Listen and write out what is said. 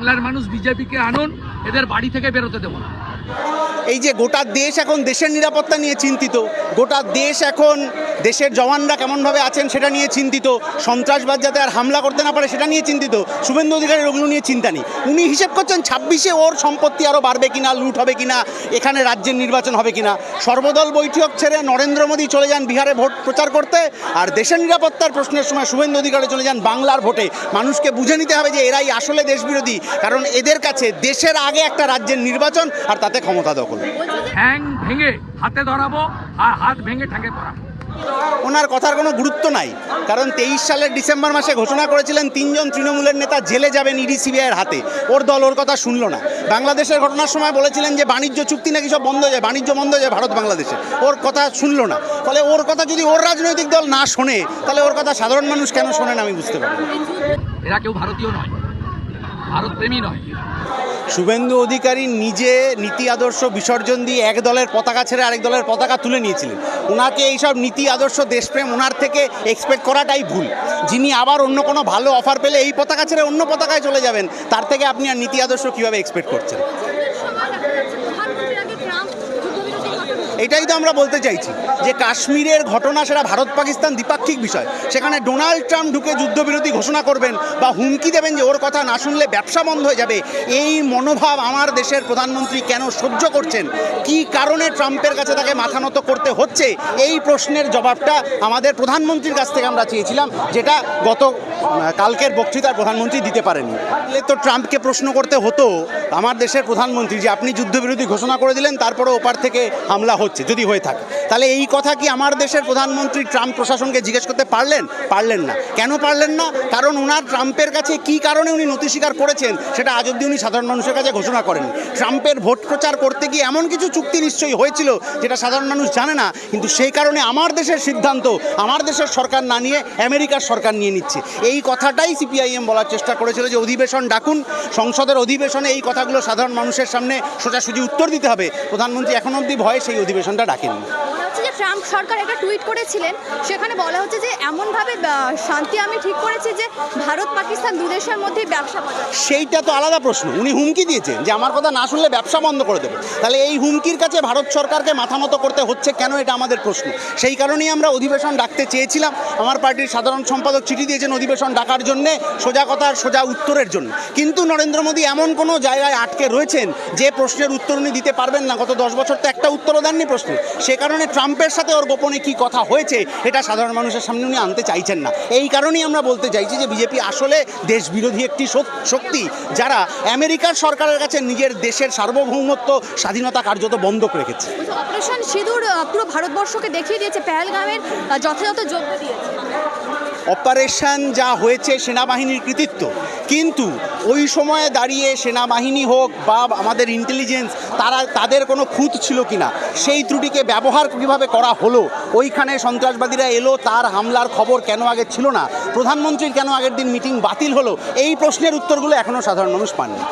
বাংলার মানুষ বিজেপিকে আনুন, এদের বাড়ি থেকে বেরোতে দেবো না। এই যে গোটা দেশ এখন দেশের নিরাপত্তা নিয়ে চিন্তিত গোটা দেশ এখন, দেশের জওয়ানরা কেমনভাবে আছেন সেটা নিয়ে চিন্তিত। সন্ত্রাসবাদ যাতে আর হামলা করতে না পারে সেটা নিয়ে চিন্তিত। শুভেন্দু অধিকারের ওগুলো নিয়ে চিন্তা নেই। উনি হিসেব করছেন ছাব্বিশে ওর সম্পত্তি আরও বাড়বে কিনা, লুট হবে কিনা, এখানে রাজ্যের নির্বাচন হবে কিনা। সর্বদল বৈঠক ছেড়ে নরেন্দ্র মোদী চলে যান বিহারে ভোট প্রচার করতে আর দেশের নিরাপত্তার প্রশ্নের সময় শুভেন্দু অধিকারে চলে যান বাংলার ভোটে। মানুষকে বুঝে নিতে হবে যে এরাই আসলে দেশবিরোধী, কারণ এদের কাছে দেশের আগে একটা রাজ্যের নির্বাচন আর তাতে ক্ষমতা দখল। ঠ্যাং ভেঙে হাতে ধরাবো আর হাত ভেঙে ঠ্যাঙে পড়াবো ওনার কথার কোনো গুরুত্ব নাই কারণ তেইশ সালের ডিসেম্বর মাসে ঘোষণা করেছিলেন তিনজন তৃণমূলের নেতা জেলে যাবেন ইডি সিবিআইয়ের হাতে। ওর দল ওর কথা শুনল না। বাংলাদেশের ঘটনার সময় বলেছিলেন যে বাণিজ্য চুক্তি নাকি সব বন্ধ হয়ে যায় বাণিজ্য বন্ধ হয়ে যায় ভারত বাংলাদেশে। ওর কথা শুনল না। ফলে ওর কথা যদি ওর রাজনৈতিক দল না শোনে তাহলে ওর কথা সাধারণ মানুষ কেন শোনেন আমি বুঝতে পারি এরা কেউ ভারতীয় নয় ভারত প্রেমী নয়। শুভেন্দু অধিকারী নিজে নীতি আদর্শ বিসর্জন দিয়ে এক দলের পতাকা ছেড়ে আরেক দলের পতাকা তুলে নিয়েছিলেন। ওনাকে এইসব নীতি আদর্শ, দেশপ্রেম ওনার থেকে এক্সপেক্ট করাটাই ভুল। যিনি আবার অন্য কোনো ভালো অফার পেলে এই পতাকা ছেড়ে অন্য পতাকায় চলে যাবেন, তার থেকে আপনি আর নীতি আদর্শ কীভাবে এক্সপেক্ট করছেন? এটাই তো আমরা বলতে চাইছি যে কাশ্মীরের ঘটনা সেটা ভারত পাকিস্তান দ্বিপাক্ষিক বিষয়। সেখানে ডোনাল্ড ট্রাম্প ঢুকে যুদ্ধবিরতি ঘোষণা করবেন বা হুমকি দেবেন যে ওর কথা না শুনলে ব্যবসা বন্ধ হয়ে যাবে। এই মনোভাব আমার দেশের প্রধানমন্ত্রী কেন সহ্য করছেন? কি কারণে ট্রাম্পের কাছে তাকে মাথা নত করতে হচ্ছে? এই প্রশ্নের জবাবটা আমাদের প্রধানমন্ত্রীর কাছ থেকে আমরা চেয়েছিলাম, যেটা গত কালকের বক্তৃতার প্রধানমন্ত্রী দিতে পারেনি তাহলে তো ট্রাম্পকে প্রশ্ন করতে হতো আমার দেশের প্রধানমন্ত্রী যে আপনি যুদ্ধবিরতি ঘোষণা করে দিলেন তারপরে ওপার থেকে হামলা হচ্ছে। যদি হয়ে থাকে। তাহলে এই কথা কি আমার দেশের প্রধানমন্ত্রী ট্রাম্প প্রশাসনকে জিজ্ঞেস করতে পারলেন? পারলেন না। কেন পারলেন না? কারণ ওনার ট্রাম্পের কাছে কি কারণে উনি নথি স্বীকার করেছেন, সেটা আজ অব্দি উনি সাধারণ মানুষের কাছে ঘোষণা করেন ট্রাম্পের ভোট প্রচার করতে গিয়ে এমন কিছু চুক্তি নিশ্চয়ই হয়েছিল, যেটা সাধারণ মানুষ জানে না, কিন্তু সেই কারণে আমার দেশের সিদ্ধান্ত, আমার দেশের সরকার না নিয়ে আমেরিকার সরকার নিয়ে নিচ্ছে। এই কথাটাই সিপিআইএম বলার চেষ্টা করেছিল যে অধিবেশন ডাকুন। সংসদের অধিবেশনে এই কথাগুলো সাধারণ মানুষের সামনে সোজাসুজি উত্তর দিতে হবে। প্রধানমন্ত্রী এখন অবধি ভয়ে সেই অধিবেশনটা হচ্ছে যে ট্রাম্প সরকার একটা টুইট করেছিলেন, সেখানে বলা হচ্ছে যে এমনভাবে শান্তি আমি ঠিক করেছি যে ভারত, পাকিস্তান দু দেশের মধ্যেই ব্যবসা সেইটা তো আলাদা প্রশ্ন। উনি হুমকি দিয়েছেন যে আমার কথা না শুনলে ব্যবসা বন্ধ করে দেবে। তাহলে এই হুমকির কাছে ভারত সরকারকে মাথা মতো করতে হচ্ছে কেন? এটা আমাদের প্রশ্ন। সেই কারণেই আমরা অধিবেশন ডাকতে চেয়েছিলাম। আমার পার্টির সাধারণ সম্পাদক চিঠি দিয়েছেন অধিবেশন ডাকার জন্যে, সোজা কথার সোজা উত্তরের জন্য। কিন্তু নরেন্দ্র মোদী এমন কোনো জায়গায় আটকে রয়েছেন যে প্রশ্নের উত্তর উনি দিতে পারবেন না। গত দশ বছর তো একটা উত্তরও দেননি প্রশ্নে। সে কারণে ট্রাম্পের সাথে ওর গোপনে কি কথা হয়েছে, এটা সাধারণ মানুষের সামনে উনি আনতে চাইছেন না। এই কারণেই আমরা বলতে চাইছি যে বিজেপি আসলে দেশবিরোধী একটি শক্তি যারা আমেরিকার সরকারের কাছে নিজের দেশের সার্বভৌমত্ব, স্বাধীনতা কার্যত বন্ধ রেখেছে। অপারেশন সিঁদুর পুরো ভারতবর্ষকে দেখিয়ে দিয়েছে, পেহেলগামের যথাযথ যোগ্য দিয়েছে। অপারেশন যা হয়েছে সেনাবাহিনীর কৃতিত্ব। কিন্তু ওই সময়ে দাঁড়িয়ে সেনাবাহিনী হোক বা আমাদের ইন্টেলিজেন্স তারা, তাদের কোনো খুঁত ছিল কিনা, সেই ত্রুটিকে ব্যবহার কীভাবে করা হলো, ওইখানে সন্ত্রাসবাদীরা এলো, তার হামলার খবর কেন আগে ছিল না, প্রধানমন্ত্রীর কেন আগের দিন মিটিং বাতিল হলো, এই প্রশ্নের উত্তরগুলো এখনও সাধারণ মানুষ পাননি।